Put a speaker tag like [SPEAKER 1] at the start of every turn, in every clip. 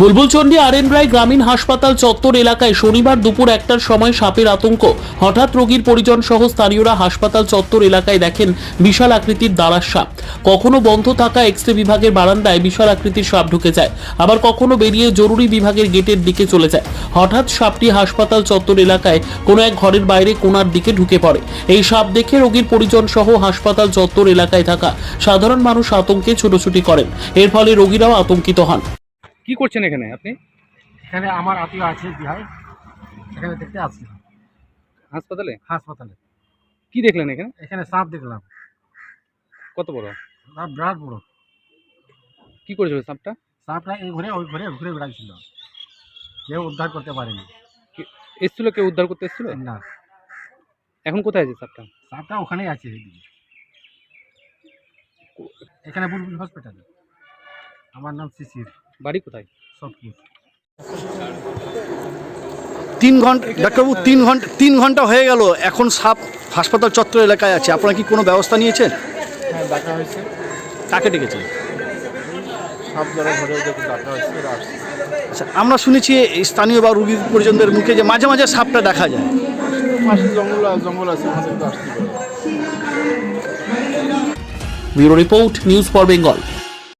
[SPEAKER 1] বুলবুলচন্ডী আর N রায় গ্রামীণ হাসপাতাল চত্বর এলাকায় শনিবার দুপুর একটার সময় সাপের আতঙ্ক। হঠাৎ রোগীর পরিজন সহ স্থানীয়রা হাসপাতাল চত্বর এলাকায় দেখেন বিশাল আকৃতির দাঁড়ার সাপ। কখনো বন্ধ থাকা এক্স রে বিভাগের বারান্দায় বিশাল আকৃতির সাপ ঢুকে যায়। আবার কখনো বেরিয়ে জরুরি বিভাগের গেটের দিকে চলে যায়। হঠাৎ সাপটি হাসপাতাল চত্বর এলাকায় কোনো এক ঘরের বাইরে কোণার দিকে ঢুকে পড়ে। এই সাপ দেখে রোগীর পরিজন সহ হাসপাতাল চত্বর এলাকায় থাকা সাধারণ মানুষ আতঙ্কে ছুটোছুটি করেন। এর ফলে রোগীরাও আতঙ্কিত হন।
[SPEAKER 2] কি করছেন এখানে আপনি?
[SPEAKER 3] এখানে আমার আত্মীয় আছে বিহাই এখানে দেখতে আসছি।
[SPEAKER 2] হাসপাতালে?
[SPEAKER 3] হাসপাতালে।
[SPEAKER 2] কি দেখলেন এখানে?
[SPEAKER 3] এখানে সাপ দেখলাম।
[SPEAKER 2] কত বড়?
[SPEAKER 3] সাপ বিরাট বড়।
[SPEAKER 2] কি করেছিল সাপটা?
[SPEAKER 3] সাপটা এই ঘরে ওই ঘরে ঘুরে বেড়াচ্ছিল। কেউ উদ্ধার করতে পারেনি।
[SPEAKER 2] এসছিল কেউ উদ্ধার করতে এসছিল?
[SPEAKER 3] না।
[SPEAKER 2] এখন কোথায় আছে সাপটা?
[SPEAKER 3] সাপটা ওখানেই আছে এখানে বুলবুল হসপিটালে। আমার নাম শিশির।
[SPEAKER 2] বাড়ি কোথায়?
[SPEAKER 4] তিন ঘণ্টা ডাক্তারবাবু তিন ঘণ্টা তিন ঘণ্টা হয়ে গেল। এখন সাপ হাসপাতাল চত্বর এলাকায় আছে। আপনারা কি কোনো ব্যবস্থা নিয়েছেন?
[SPEAKER 5] হ্যাঁ ডাকা হয়েছে।
[SPEAKER 4] কাকে ডেকেছেন?
[SPEAKER 5] সব যারা ঘরে ডাকা হয়েছে ওরা আসছে।
[SPEAKER 4] আচ্ছা আমরা শুনেছি এই স্থানীয় বা রুগী পরিজনদের মুখে যে মাঝে মাঝে সাপটা দেখা যায়।
[SPEAKER 5] পাশে জঙ্গল জঙ্গল আছে ওখানে কিন্তু আসতে পারে।
[SPEAKER 1] Bureau report news for Bengal.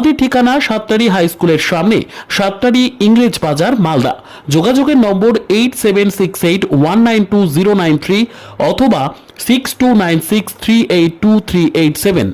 [SPEAKER 1] আমাদের ঠিকানা সাতটারি হাই স্কুলের সামনে সাতটারি ইংরেজ বাজার, মালদা। যোগাযোগের নম্বর eight seven six eight one nine two zero nine three অথবা six two nine six three eight two three eight seven